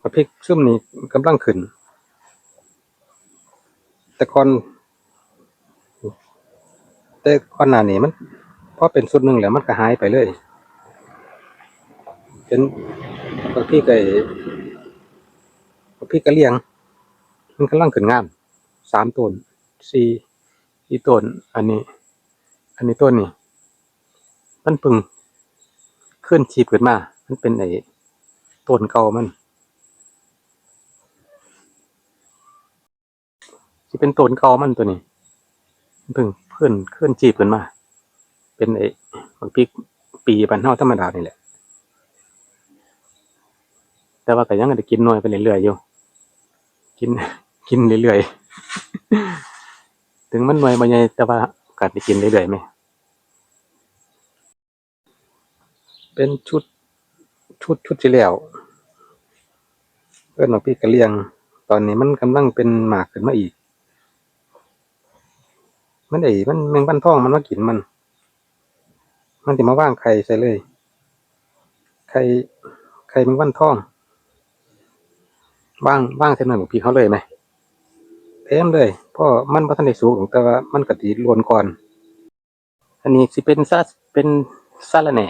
บักพริกซุ่มนี้กำลังขึ้น แต่ก่อนแต่ก่อนหน้านี้มันพอเป็นสุดหนึ่งแล้วมันก็หายไปเลยเป็นบางพี่ก็บางพี่ก็เลี้ยง มันกำลังขึ้นงามสามต้นสี่สี่ต้นอันนี้ อันนี้ต้นนี่มันพึ่งขึ้นชีพขึ้นมา มันเป็นไอ้ต้นเก่ามัน ที่เป็นต้นเกามันตัวนี้มันเพึ่งขึ้นขึ้นชีพขึ้นมา เป็นไอ้บางพริกปีบันเทาธรรมดานี่แหละ แต่ว่าก็ยังได้กินน้อยไปเรื่อยๆอยู่ กินกินเรื่อยๆ ถึงมันหน่วยบ่ใหญ่แต่ว่าก็ได้กินเรื่อยๆไหม เป็นชุดชุดชุดที่แล้วเอิ้นว่าพี่กระเลียง ตอนนี้มันกำลังเป็นหมากขึ้นมาอีก มันไอ้มันแมงวันทองมันมากินมัน มันสิมาว่างไข่ใส่เลย ไข่ไข่แมงวันทองว่างว่างเท่านั้นของพี่เขาเลยไหมเต็มเลยเพราะมันพัฒนาสูงแต่ว่ามันกะติรวนก่อน อันนี้สิเป็นซาเป็นซาละแหน่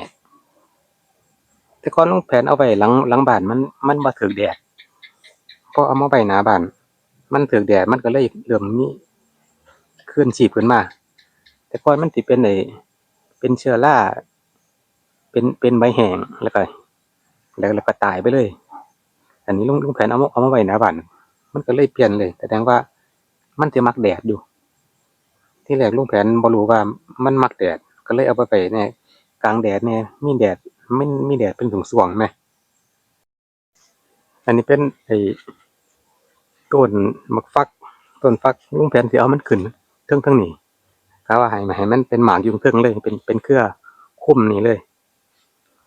แต่ก่อนลุงแผนเอาไว้หลังหลังบ้านมันมันบ่ถึกแดดพอเอามาไว้หนาบ้าน มันถึกแดดมันก็เลยเริ่มมี เคลื่อนชีพขึ้นมา แต่ก่อนมันสิเป็นไอเป็นเชื้อราเป็นเป็นใบแห้งแล้วก็แล้วแล้วก็ตายไปเลย อันนี้ลุงลุงแผนเอามาเอามาไว้หน้าบ้านมันก็เลยเปลี่ยนเลยแสดงว่ามันสิมักแดดอยู่ ที่แรกลุงแผนบ่รู้ว่ามันมักแดด ก็เลยเอาไปไว้ในกลางแดดเนี่ยมีแดดไมันมีแดดเป็นช่วงไหมอันนี้เป็นไอ้ต้นมักฟักต้นฟักลุงแผนสิเอามันขึ้น ทิงเทิงนี่กะว่าให้ให้มันเป็นหมากยู่เทิงเลย เป็นเป็นเครือคุ้มนี่เลย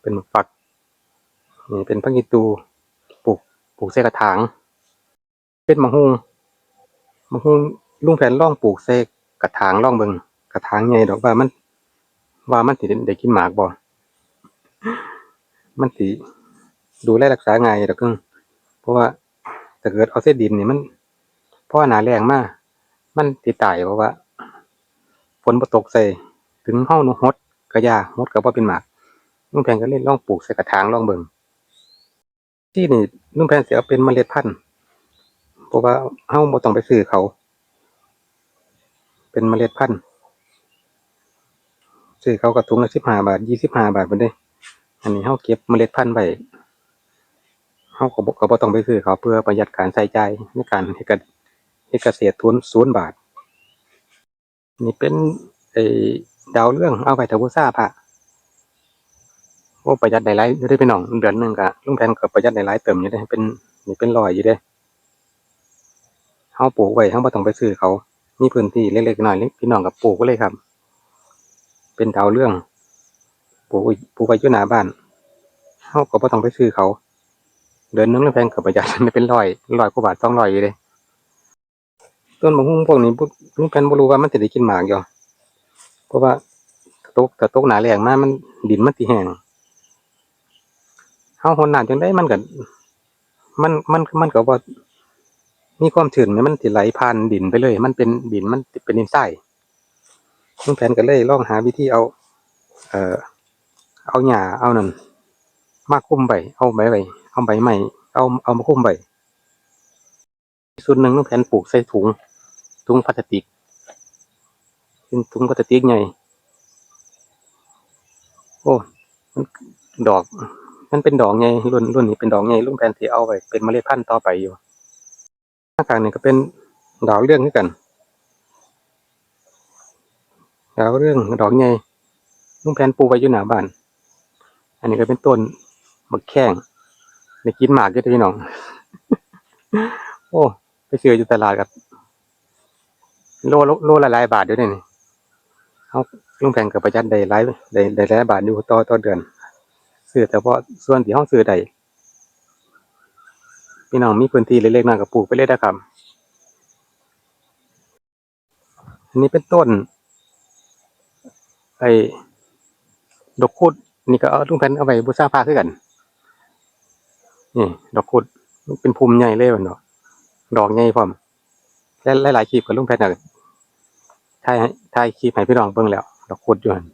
เป็นมักนี่เป็นพังกีตูปลูกปลูกใส่กระถาง เป็นมะฮุงมะฮุงลุงแผนล่องปลูกใส่กระถางล่องเบิงกระถางใหญ่ดอกว่ามัน ว่ามันสิได้กินหมากบ่มันสิดูแลรักษาไงดอกกึ่งเพราะว่าถ้าเกิดเอาเส้นดินนี่มันเพราะว่าหนาแรงมาก มันสิตายเพราะว่าฝนบ่ตกใส่ถึงเฮาหนูฮดก็ยาฮดก็บ่เป็นหมากลุงแพนก็เลยลองปลูกใส่กระถางล่องเบิ่งที่นี่ลุงแพนสิเอาเป็นเมล็ดพันธุ์เพราะว่าเฮาบ่ต้องไปซื้อเขา เป็นเมล็ดพันธุ์ซื้อเขากระถุงละสิบห้าบาทยี่สิบห้าบาทไปเลยอันนี้เขาเก็บเมล็ดพันธุ์ไว้เขาก็บอกก็บ่ต้องไปซื้อเขาเพื่อประหยัดการใช้จ่ายในการเฮ็ดเกษเเกษตรทุนศูนย์บาท นี่เป็นไอ้ดาวเรื่องเอาไปถวซ่าพระโอ้ประหยัดได้หลายอยู่ได้อพี่น้องเดือนหนึ่งก็ลุงแผนก็ประหยัดได้หลายเติมอยู่ได้เป็นนี่เป็นร้อยอยู่เด้เฮาปลูกไว้เฮาบ่ต้องไปซื้อเขา มีพื้นที่เล็กๆหน้อยพี่น้องก็ปลูกไว้เลยครับ เป็นดาวเรื่องปลูกปลูกไว้ยู่หน้าบ้านเขาก็บ่ต้องไปซื้อเขา เดือนหนึงล้วแพงเกือบประหยัดไม่เป็นร้อยร้อยกว่าบาทสองร้อยอยู่เลย ต้นมะฮุ่งพวกนี้บุลุงแพนบ่รู้ว่ามันจะได้กินหมากอยู่เพราะว่าตกแต่ตกหนาแรงมากมันดินมันสิแห้งเฮาหนหน้ำจังได้มันก็มันมันมันก็บ่มีความชื้นไหมมันสิไหลผ่านดินไปเลย มันเป็นดินมันเป็นดินทรายลุงแผนก็เลยลองหาวิธีเอา เอ่อเอาหญ้าเอานั่นมาคุ้มใบเอาใบไว้เอาใบใหม่เอาเอามาคุ้มใบส่วนหนึ่งลุงแผนปลูกใส่ถุง ถุงพลาสติกเป็นถุงพลาสติกใหญ่โอ้มันดอก มันเป็นดอกไงรุ่นรุ่นนี้เป็นดอกไงลุงแผนที่เอาไว้เป็นเมล็ดพันธุ์ต่อไปอยู่ข้างกลางนี่ก็เป็นดอกเรื่องคือกันดาวเรื่องดอกใหญ่ลุงแผนปูไว้อยู่หน้าบ้าน อันนี้ก็เป็นต้นมะแข้งในกินหมากเยอะพี่น้อง โอ้ ไปซื้ออยู่ตลาดกับ โลโลละหลายบาทอยู่นี่ยนี่เขาลุงแผนกับประหยัดได้หลายได้ได้หลายบาทอยู่ต่อต่อเดือนซื้อแต่เพราะส่วนที่ห้องซื้อได้พี่น้องมีพื้นที่เล็กๆน้อยก็ปลูกไปเลยนะครับอันนี้เป็นต้น ไอ้ดอกคุดนี่ก็เอาลุงแผ่นเอาไปบูชาพระคือกันนี่ดอกคุดเป็นภูมิใหญ่เลยมันดอกดอกใหญ่พร้อมและหลายๆคลิปกับลุงแพทย์น่ะ ถ่ายให้ถ่ายคลิปให้พี่น้องเบิ่งแล้วดอกโคตรอยู่หั่น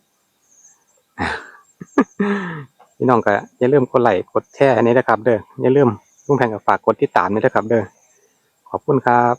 พี่น้องก็อย่าลืมกดไลค์กดแชร์อันนี้นะครับ เด้ออย่าลืมลุงแพงก็ฝากกดติดตามด้นะครับ เด้อขอบคุณครับ